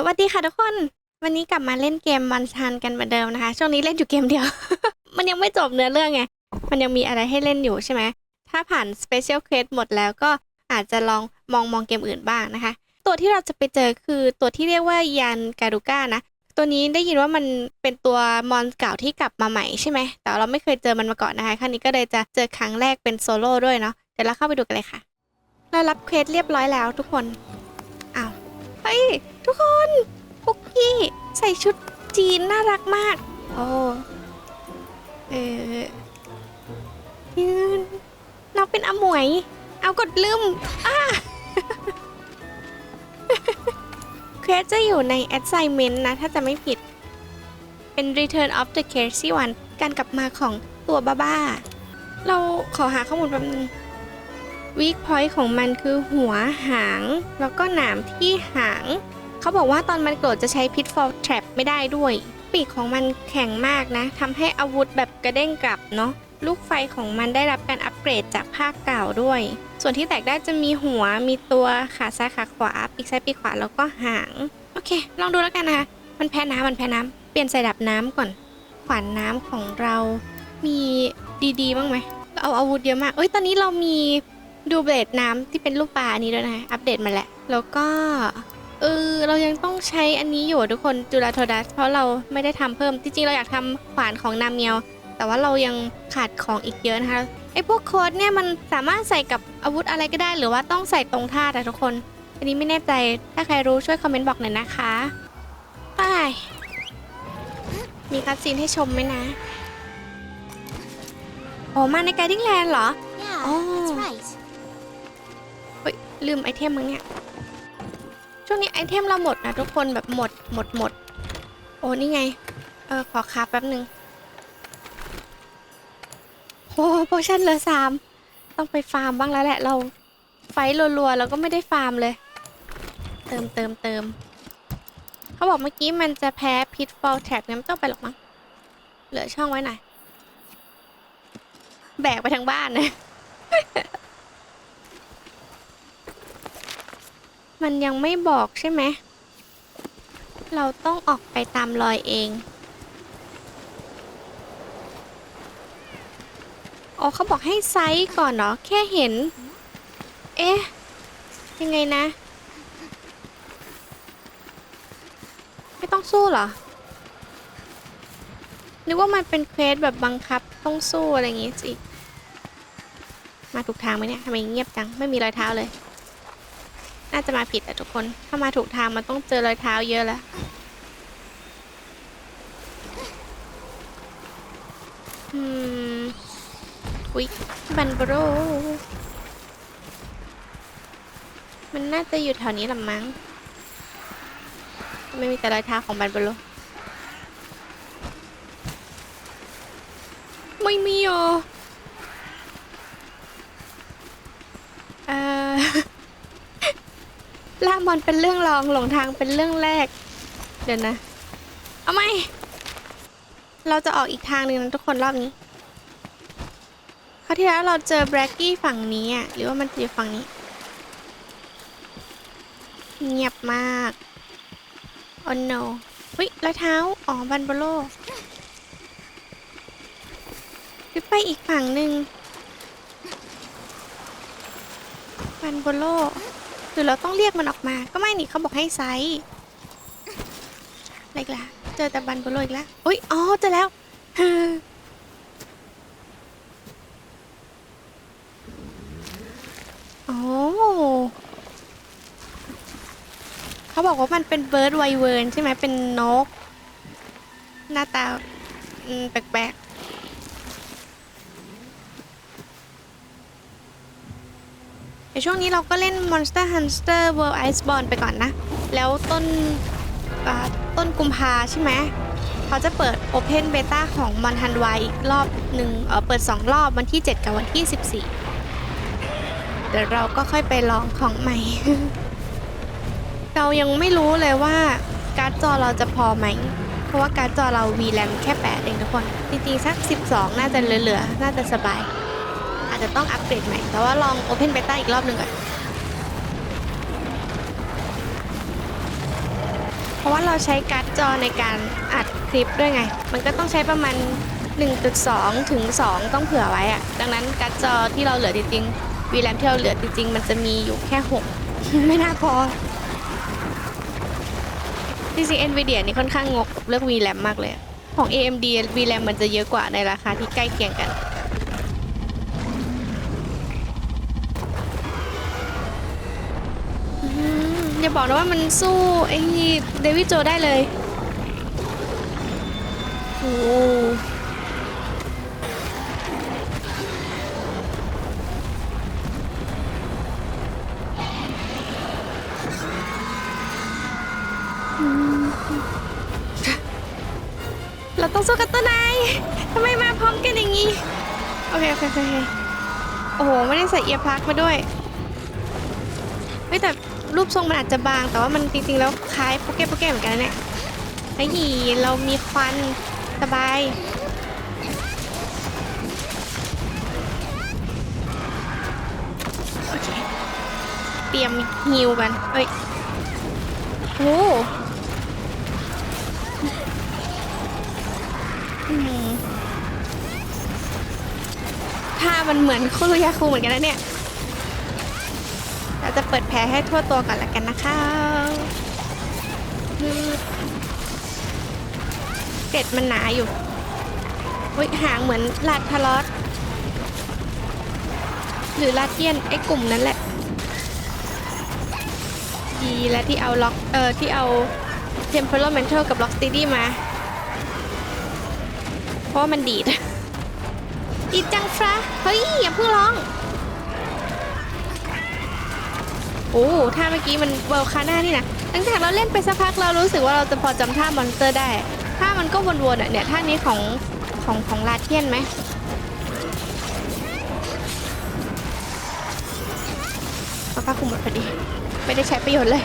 สวัสดีค่ะทุกคน วันนี้กลับมาเล่นเกมมอนชันกันเหมือนเดิมนะคะ ช่วงนี้เล่นอยู่เกมเดียว มันยังไม่จบเนื้อเรื่องไง มันยังมีอะไรให้เล่นอยู่ใช่ไหม ถ้าผ่าน Special Quest หมดแล้วก็อาจจะลองมองมองเกมอื่นบ้างนะคะ ตัวที่เราจะไปเจอคือตัวที่เรียกว่ายันการูก้านะ ตัวนี้ได้ยินว่ามันเป็นตัวมอนเก่าที่กลับมาใหม่ใช่ไหม แต่เราไม่เคยเจอมันมาก่อนนะคะ ครั้งนี้ก็เลยจะเจอครั้งแรกเป็นโซโล่ด้วยเนาะ เดี๋ยวเราเข้าไปดูกันเลยค่ะ เรารับเควสเรียบร้อยแล้วทุกคน เฮ้ย ทุกคนปุกกี้ใส่ชุดจีนน่ารักมาก โอ้เออยืนเราเป็นอมวย เอากดลืมอ้าเควสจะอยู่ใน assignment นะ ถ้าจะไม่ผิด เป็น Return of the Crazy One การกลับมาของตัวบ้าๆเราขอหาข้อมูลแป๊บนึง weak point ของมันคือหัวหาง แล้วก็หนามที่หาง เขาบอกว่าตอนมันโกรธจะใช้ pitfall trap ไม่ได้ด้วย ปีกของมันแข็งมากนะทำให้อาวุธแบบกระเด้งกลับเนาะลูกไฟของมันได้รับการอัปเกรดจากภาคเก่าด้วย ส่วนที่แตกได้จะมีหัว มีตัวขาซ้ายขาขวา ปีกซ้ายปีกขวา แล้วก็หาง โอเค ลองดูแล้วกันนะคะ มันแพ้น้ำมันแพ้น้ำ เปลี่ยนใส่ดับน้ำก่อน ขวานน้ำของเรา มีดีๆ บ้างไหม เอาอาวุธเยอะมาก เอ้ย ตอนนี้เรามี ดูเบลดน้ำที่เป็นลูกปลาอันนี้ด้วยนะคะอัปเดตมาแล้วแล้วก็เออเรายังต้องใช้อันนี้อยู่อะทุกคนจุฬาโทดัส เพราะเราไม่ได้ทำเพิ่มจริงๆเราอยากทำขวานของนาเมียว แต่ว่าเรายังขาดของอีกเยอะนะคะไอ้พวกโค้ดเนี่ยมันสามารถใส่กับอาวุธอะไรก็ได้ หรือว่าต้องใส่ตรงท่าแต่ทุกคน อันนี้ไม่แน่ใจถ้าใครรู้ช่วยคอมเมนต์บอกหน่อยนะคะไปมีคัดซีนให้ชมไหมนะโอ้มาในไกดิ้งแลนด์เหรอ Yeah, Oh. that's right. ลืมไอเทมมึงเนี่ย ช่วงนี้ไอเทมเราหมดนะทุกคนแบบหมดหมดหมด โอ้นี่ไง เออขอคาแป๊บหนึ่งโอ้โพชั่นเหลือสามต้องไปฟาร์มบ้างแล้วแหละ เราไฟท์รัวๆแล้วก็ไม่ได้ฟาร์มเลย เติมเติมเติมเขาบอกเมื่อกี้มันจะแพ้ pitfall trap งั้นไม่ต้องไปหรอกมั้งเหลือช่องไว้หน่อยแบกไปทั้งบ้านนะ มันยังไม่บอกใช่ไหม เราต้องออกไปตามรอยเอง อ๋อเขาบอกให้ไซส์ก่อนเหรอแค่เห็น เอ๊ะ ยังไงนะ ไม่ต้องสู้เหรอ นึกว่ามันเป็นเควสแบบบังคับต้องสู้อะไรอย่างงี้สิ มาถูกทางไหมเนี่ยทำไมเงียบจัง ไม่มีรอยเท้าเลย น่าจะมาผิดแต่ทุกคน ถ้ามาถูกทางมันต้องเจอรอยเท้าเยอะแล้วอืมอุ๊ยบันโบรมันน่าจะอยู่แถวนี้หรือมั้งไม่มีแต่รอยเท้าของบันโบรไม่มีอะเอ่อ ล่ามอนเป็นเรื่องรองหลงทางเป็นเรื่องแรก เดี๋ยวนะ เอาไหมเราจะออกอีกทางหนึ่งนะทุกคนรอบนี้คราวที่แล้วเราเจอแบร็กกี้ฝั่งนี้อะหรือว่ามันจะอยู่ฝั่งนี้ เงียบมากโอ้ no เฮ้ยรอยเท้าอ๋อบันโบโลหรือไปอีกฝั่งหนึ่งบันโบโล หรือเราต้องเรียกมันออกมา ก็ไม่นี่เขาบอกให้ไซส์อะไรกล่ะ เจอแต่บันโบโลอีกแล้วอุ้ยอ๋อเจอแล้วเอโอ้เขาบอกว่ามันเป็นเบิร์ดไวเวิร์นใช่ไหมเป็นนก หน้าตาแปลกๆ เดี๋ยวช่วงนี้เราก็เล่น Monster Hunter World Iceborne ไปก่อนนะ แล้วต้นต้นกุมภาใช่ไหมเขาจะเปิด Open Beta ของ Mon h u n w a อีกรอบหนึ่งเออเปิด 2 รอบวันที่ 7 กับวันที่ 14 เดี๋ยวเราก็ค่อยไปลองของใหม่ เรายังไม่รู้เลยว่าการ์ดจอเราจะพอไหม เพราะว่าการ์ดจอเรา VRAM แค่ 8 เองทุกคน จริงๆ สัก 12 น่าจะเหลือๆ น่าจะสบาย อาจจะต้องอัปเกรดใหม่ แต่ว่าลอง Open Beta อีกรอบหนึ่งก่อน เพราะว่าเราใช้การ์ดจอในการอัดคลิปด้วยไง มันก็ต้องใช้ประมาณ 1.2 ถึง 2 ต้องเผื่อไว้อะดังนั้นการ์ดจอที่เราเหลือจริงๆวีแรมที่เราเหลือจริงๆ มันจะมีอยู่แค่ 6 ไม่น่าพอจริงๆ NVIDIA นี่ค่อนข้างงกเรื่อง VRAM มากเลย ของ AMD VRAM มันจะเยอะกว่าในราคาที่ใกล้เคียงกัน อย่าบอกนะว่ามันสู้ไอ้เดวิดโจได้เลยโอ้เราต้องสู้กับตัวนายทำไมมาพร้อมกันอย่างนี้ โอเค โอเคโอเคโอ้โห ไม่ได้ใส่เอียร์พลักมาด้วย เฮ้ยแต่ รูปทรงมันอาจจะบาง แต่ว่ามันจริงๆแล้วคล้ายโปเกโปเกเหมือนกันนะเนี่ยไอ้หีเรามีควันสบายโอเคเตรียมฮิวกันเฮ้ยโอ้ถ้ามันเหมือนคุรุยาคูเหมือนกันนะเนี่ย จะเปิดแผลให้ทั่วตัวก่อนละกันนะคะเกล็ดมันหนาอยู่อุ้ยหางเหมือนลาดพลอสหรือลาดเทียนไอ้กลุ่มนั้นแหละ ดีและที่เอาล็อกเออที่เอา temperamental กับ lock steady มา เพราะมันดีด ดีดจังฟะเฮ้ยอย่าเพิ่งร้อง โอ้ท่าเมื่อกี้มันเวลคาน่านี่นะหลังจากเราเล่นไปสักพักเรารู้สึกว่าเราจะพอจำท่ามอนสเตอร์ได้ ท่ามันก็วนๆอะเนี่ยท่านี้ของของของลาเทียนไหมมาป้าคุมหมดพอดี ไม่ได้ใช้ประโยชน์เลย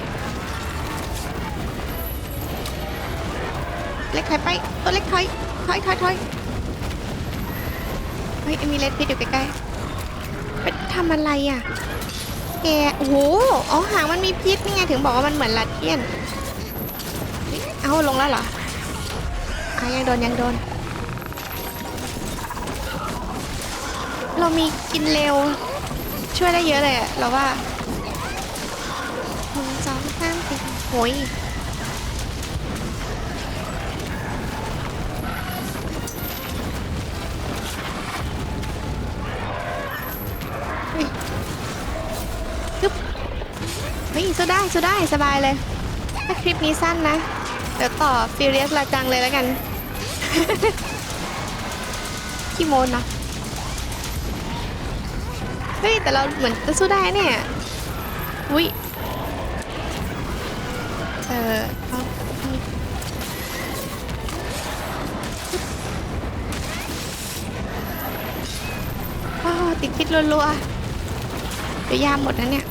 เล็กถอยไปตัวเล็กถอยถอยถอยถอยเฮ้ยมีเลดพิษอยู่ใกล้ๆไปทำอะไรอะ โอ้โหอ๋อหางมันมีพิษนี่ไงถึงบอกว่ามันเหมือนลัดเทียนเฮ้ยเอาลงแล้วเหรออะยังโดนยังโดน เรามีกินเร็ว ช่วยได้เยอะเลยอะเราว่าหนึ่งสองสามสี่โอ้ย เฮ้ยสู้ได้สู้ได้สบายเลยถ้าคลิปนี้สั้นนะ เดี๋ยวต่อฟิเรียสลาจังเลยแล้วกัน ขี้โมนนะเฮ้ย แต่เราเหมือนจะสู้ได้เนี่ยอุ้ยเออเอาติดพิษรัวๆเดี๋ยวยามหมดนะเนี่ย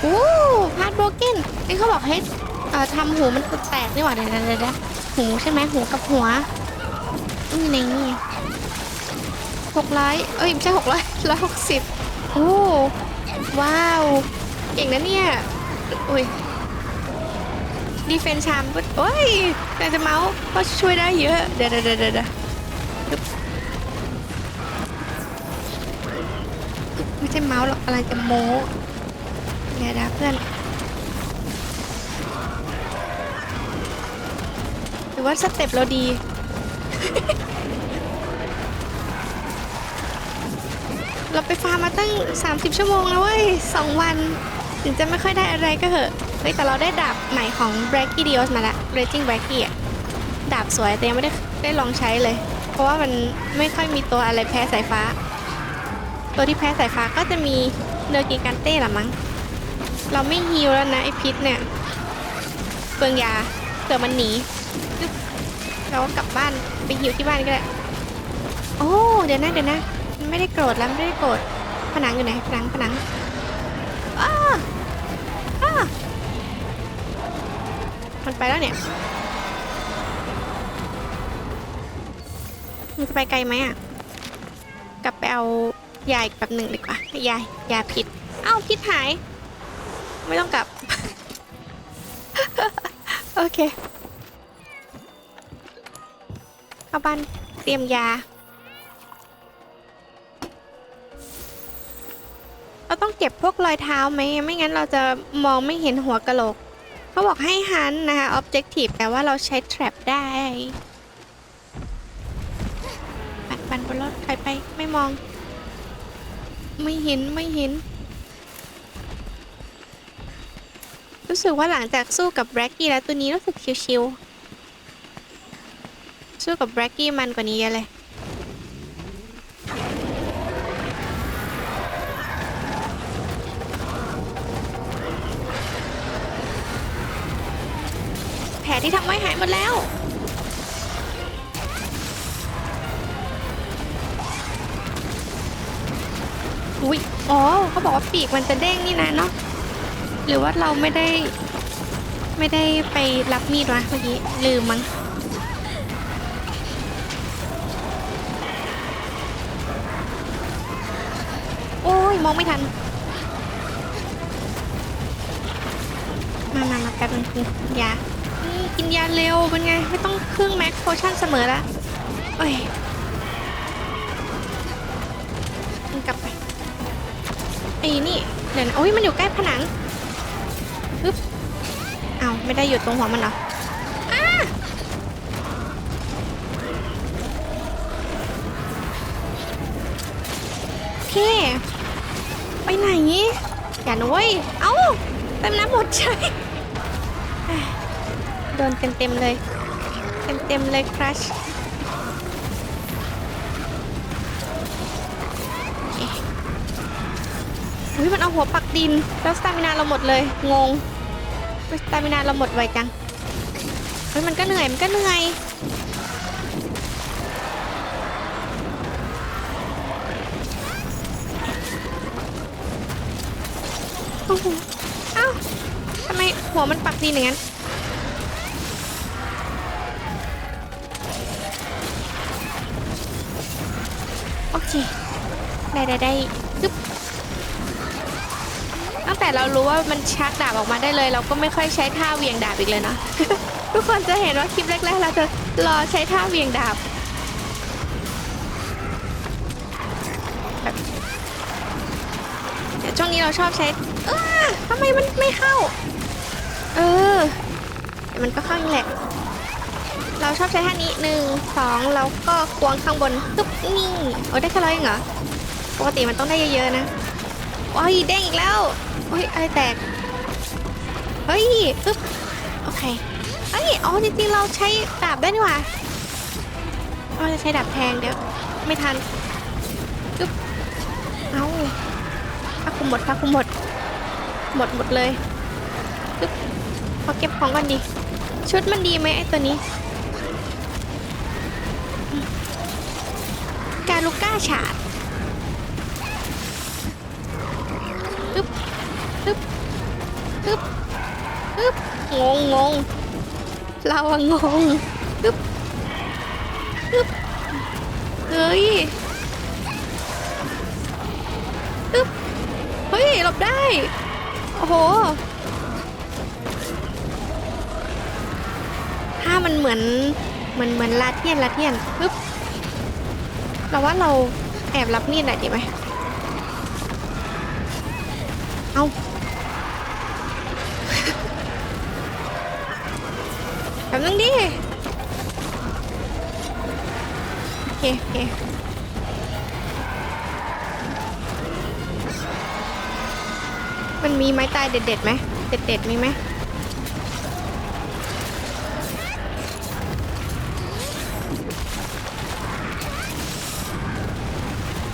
โอ้พาร์ดโบเกนนี่เขาบอกให้ทำหูมันแตกนี่หว่าเดี๋ยวเดี๋ยวหูใช่ไหมหูกับหัวนี่ในนี่หกร้อยเอ้ยไม่ใช่หกร้อยร้อยหกสิบโอ้ว้าว เก่งนะเนี่ยอุ้ยดีเฟนชามก็โอ้ยแต่จะเมาส์ก็ช่วยได้เยอะ เดี๋ยวเดี๋ยวเดี๋ยวเดะไม่ใช่เมาส์หรอกอะไรจะโม้ เดี๋ยวนะเพื่อนหรือว่าสเต็ปเราดี เราไปฟาร์มมาตั้ง 30 ชั่วโมงแล้วเว้ย2วัน ถึงจะไม่ค่อยได้อะไรก็เหอะเฮ้ยแต่เราได้ดาบใหม่ของ b r a c k y Dios มาละ Raging b r a c k y อะดาบสวยแต่ยังไม่ได้ได้ลองใช้เลย เพราะว่ามันไม่ค่อยมีตัวอะไรแพ้สายฟ้า ตัวที่แพ้สายฟ้าก็จะมีเนอร์กิกันเต้ละมั้ง เราไม่ฮิวแล้วนะไอพิษเนี่ยเปลืองยาเผื่อมันหนีเรากลับบ้านไปฮิวที่บ้านก็ได้โอ้เดี๋ยวนะเดี๋ยวนะไม่ได้โกรธแล้วไม่ได้โกรธผนังอยู่ไหนผนังผนังอ้าอ้ามันไปแล้วเนี่ยมันจะไปไกลไหมอะลับไปเอายาอีกแบบหนึ่งดีกว่ายายยาพิษเอ้าพิษหาย ไม่ต้องกลับ โอเคเข้าบ้านเตรียมยา เราต้องเก็บพวกรอยเท้าไหม ไม่งั้นเราจะมองไม่เห็นหัวกะโหลก เขาบอกให้หันนะคะ objective แต่ว่าเราใช้ trap ได้ปันบนรถถอยไปไม่มอง ไม่เห็นไม่เห็น รู้สึกว่าหลังจากสู้กับแบล็กกี้แล้วตัวนี้รู้สึกชิวๆ สู้กับแบล็กกี้มันกว่านี้เยอะเลย แผลที่ทำไว้หายหมดแล้วอุ้ยอ๋อเขาบอกว่าปีกมันจะเด้งนี่นะเนาะ หรือว่าเราไม่ได้ ไม่ได้ไปรับมีดวะเมื่อกี้ ลืมมั้งโอ้ย มองไม่ทัน มามามาแป๊บนึงกินยานี่กินยาเร็วเป็นไง ไม่ต้องครึ่งแม็กโพชั่นเสมอละโอ้ยกลับไปไอ้นี่ เดี๋ยวนะโอ้ยมันอยู่ใกล้ผนัง เอาวไม่ได้อยู่ตรงหัวมันเหรออ้าโอเค ไปไหน อย่านะเว้ยเอ้าเต็มน้ำหมดใจเอ้ยโดนเต็มเต็มๆเลย เต็มเต็มๆเลยครัชโอเคอุ้ยมันเอาหัวปักดิน แล้วสตามินาเราหมดเลย งง สตามินาเราหมดไวจังเฮ้ยมันก็เหนื่อย มันก็เหนื่อยโอ้โหเอ้าทำไมหัวมันปักดินอย่างนั้นโอเค ได้ได้ได้ปึ๊บ ตั้งแต่เรารู้ว่ามันชักดาบออกมาได้เลย เราก็ไม่ค่อยใช้ท่าเวียงดาบอีกเลยเนาะทุกคนจะเห็นว่าคลิปแรกๆเราจะรอใช้ท่าเวียงดาบแบบเดี๋ยวช่วงนี้เราชอบใช้เออทำไมมันไม่เข้า เออเดี๋ยวมันก็เข้าเองแหละ เราชอบใช้ท่านี้หนึ่งสองแล้วก็ควงข้างบนตึ๊บนี่โอ้ได้แค่ร้อยเองเหรอปกติมันต้องได้เยอะๆนะว้ายเด้งอีกแล้ว โอ้ยอะไรแตก เฮ้ยตึ๊บโอเคเอ้ยอ๋อจริงๆเราใช้ดาบได้นี่หว่าเราจะใช้ดาบแทงเดี๋ยว ไม่ทันตึ๊บเอาพักคุมหมดพักคุมหมด หมดหมดเลยตึ๊บพอเก็บของก่อนดี ชุดมันดีไหมไอตัวนี้ การลูก้าฉาด งงงงเราอะงงปึ๊บปึ๊บเฮ้ยปึ๊บเฮ้ยหลบได้ โอ้โห ถ้ามันเหมือนเหมือนเหมือนลาเทียนลาเทียนปึ๊บเราว่าเราแอบรับมีดหน่อยดีไหมเอา แบบนึงดิโอเคโอเคมันมีไม้ตายเด็ดๆไหมเด็ดๆมีไหม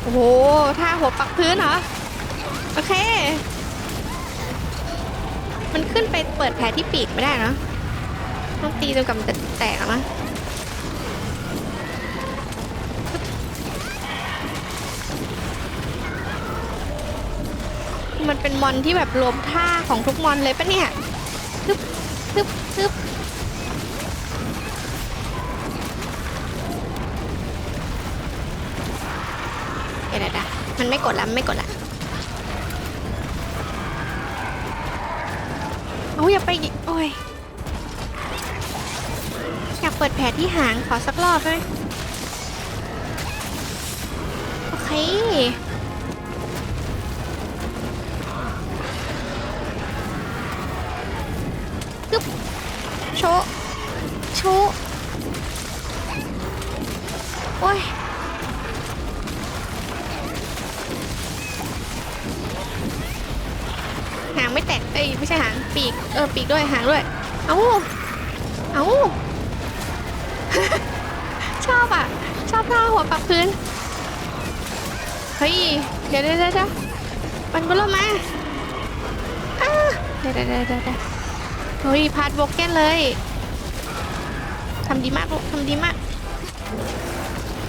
โอ้โหท่าหัวปักพื้นเหรอ โอเค มันขึ้นไปเปิดแผลที่ปีกไม่ได้เนอะ ต้องตีจนกับมันจะแตกนะมันเป็นมอนที่แบบรวมท่าของทุกมอนเลยปะเนี่ยทึบทึบทึบโอเดี๋ยวเดี๋ยวเดี๋ยวมันไม่กดล้วมันไม่กดล้วเอาอย่าไป อยากเปิดแผลที่หางขอสักรอบได้ไหมโอเคกึบโชโชะโอ้ยหางไม่แตก เอ้ย ไม่ใช่หาง ปีก เออ ปีกด้วย หางด้วย เอ้า เอ้า ชอบอะ ชอบท่าหัวปักพื้น เฮ้ย เดี๋ยวเดี๋ยวเดี๋ยวมันบุลมาอ้าเดี๋ยวเดี๋ยวเดี๋ยวเดะเดะเฮ้ยพาร์ทโบเก้นเลยทำดีมากลูกทำดีมาก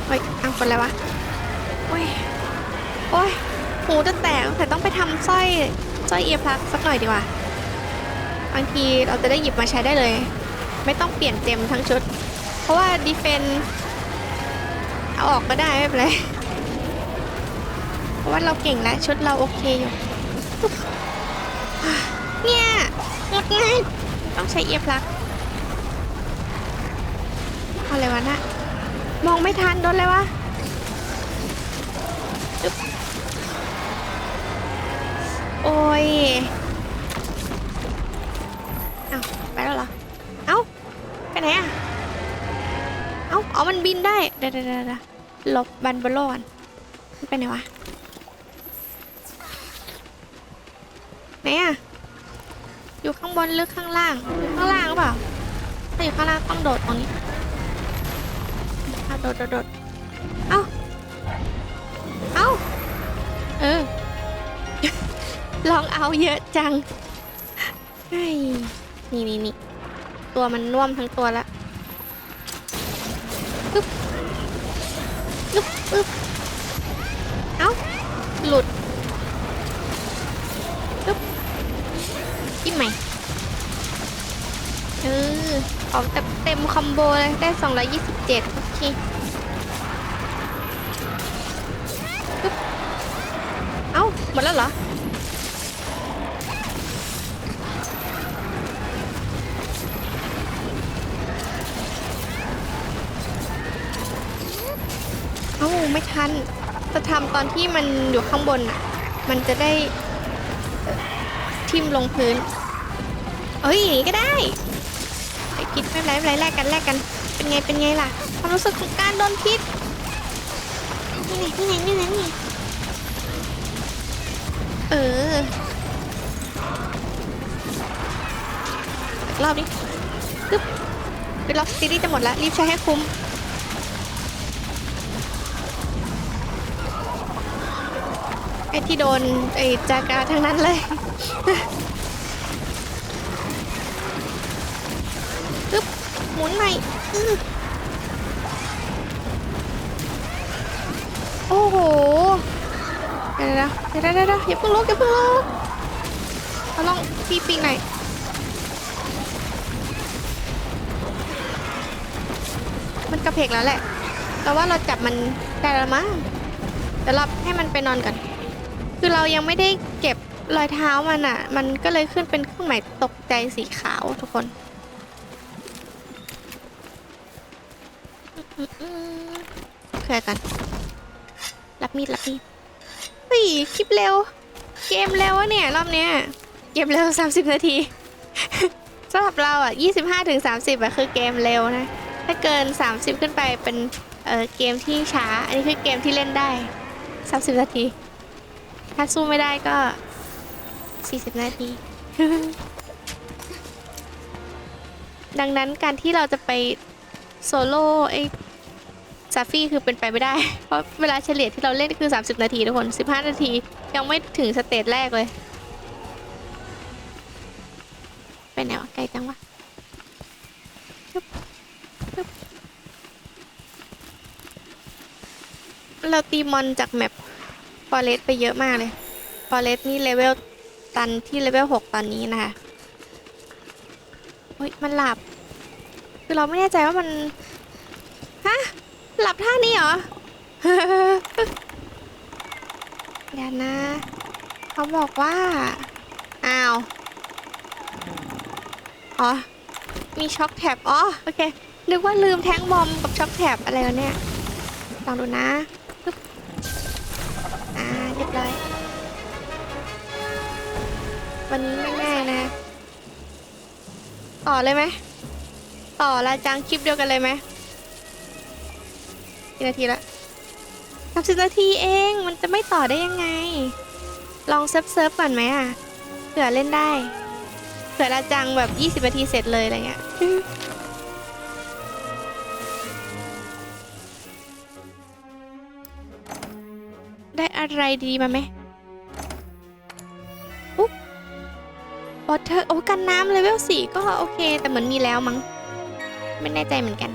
เฮ้ยอังคนอะไรวะโอ้ยโอ้ยหูจะแตกแต่ต้องไปทำสร้อยสร้อยเอียพลักสักหน่อยดีกว่าบางทีเราจะได้หยิบมาใช้ได้เลย ไม่ต้องเปลี่ยนเต็มทั้งชุด เพราะว่าดีเฟนเอาออกก็ได้ไม่เป็นไร เพราะว่าเราเก่งแล้วชุดเราโอเคอยู่ เนี่ยหมดงานต้องใช้เอียร์พลักอะไรวะน่ะมองไม่ทันโดนเลยวะโอ้ยเอาไปแล้วเหรอ เอาไปไหนอะ อ๋อ มันบินได้เดี๋ยวเดี๋ยวหลบบันบลอนมันไปไหนวะ ไหนอะอยู่ข้างบนหรือข้างล่าง อยู่ข้างล่างหรือเปล่า ถ้าอยู่ข้างล่างต้องโดดตรงนี้โดดโดดโดดเอ้า เอ้า เออ ลองเอาเยอะจังนี่นี่นี่ตัวมันน่วมทั้งตัวละ ปึ๊บปึ๊บเอ้า หลุดปึ๊บจิ้มใหม่ เออ ออกเต็มเต็มคอมโบเลย ได้ 227 โอเคปึ๊บเอ้า หมดแล้วเหรอ ไม่ทันจะทำตอนที่มันอยู่ข้างบนอะ มันจะได้ทิ่มลงพื้น เอ้ยอย่างนี้ก็ได้ไอ้คิดไม่เป็นไรไม่ไรแลกกันแลกกัน เป็นไงเป็นไงล่ะความรู้สึกของการโดนพิษนี่ไงนี่ไงนี่ไงนี่เออรอบนี้ปึ๊บเวลาซีรีส์จะหมดแล้ว รีบใช้ให้คุ้ม อ้ที่โดนไอ้จากาทั้งนั้นเลย ปึ๊บ หมุนใหม่โอ้โหเดี๋ยวเดี๋ยวเดี๋ยวอย่าเพิ่งลุกอย่าเพิ่งลุกเอาลองปีปีหน่อยมันกระเพกแล้วแหละ แต่ว่าเราจับมันได้แล้วมั้งเดี๋ยวเราให้มันไปนอนก่อน คือเรายังไม่ได้เก็บรอยเท้ามันอะ มันก็เลยขึ้นเป็นเครื่องหมายตกใจสีขาวทุกคนเคลียร์กันรับมีดรับมีดเฮ้ยคลิปเร็ว เกมเร็วอะเนี่ย รอบเนี้ย เกมเร็ว 30 นาทีสำหรับเราอะ 25ถึง30อะคือเกมเร็วนะ ถ้าเกิน 30 ขึ้นไปเป็นเออเกมที่ช้า อันนี้คือเกมที่เล่นได้ 30 นาที ถ้าสู้ไม่ได้ก็ 40 นาที ดังนั้นการที่เราจะไปโซโล่ไอ้ซาฟี่คือเป็นไปไม่ได้ เพราะเวลาเฉลี่ยที่เราเล่นคือ 30 นาทีทุกคน 15 นาที ยังไม่ถึงสเตจแรกเลย ไปไหนวะไกลจังวะเราตีมอนจากแมป ฟอเรสไปเยอะมากเลยฟอเรสนี่เลเวลตันที่เลเวล6ตอนนี้นะคะเฮ้ยมันหลับ คือเราไม่แน่ใจว่ามันฮะหลับท่านี้เหรอเดี๋ยวนะ เขาบอกว่าอ้าวอ๋อมีช็อคแท็บอ๋อโอเคนึกว่าลืมแทงบอมกับช็อคแท็บอะไรวะเนี่ยลองดูนะ วันนี้ไม่แน่นะ ต่อเลยไหม ต่อละจังคลิปเดียวกันเลยไหมกี่นาทีละสามสิบนาทีเอง มันจะไม่ต่อได้ยังไง ลองเซิร์ฟเซิร์ฟก่อนไหมอะ เผื่อเล่นได้ เผื่อละจังแบบ20นาทีเสร็จเลยอะไรเงี้ยได้อะไรดีมาไหม บอเทอร์โอ้กันน้ำเลเวลสี่ก็โอเค แต่เหมือนมีแล้วมั้ง ไม่แน่ใจเหมือนกัน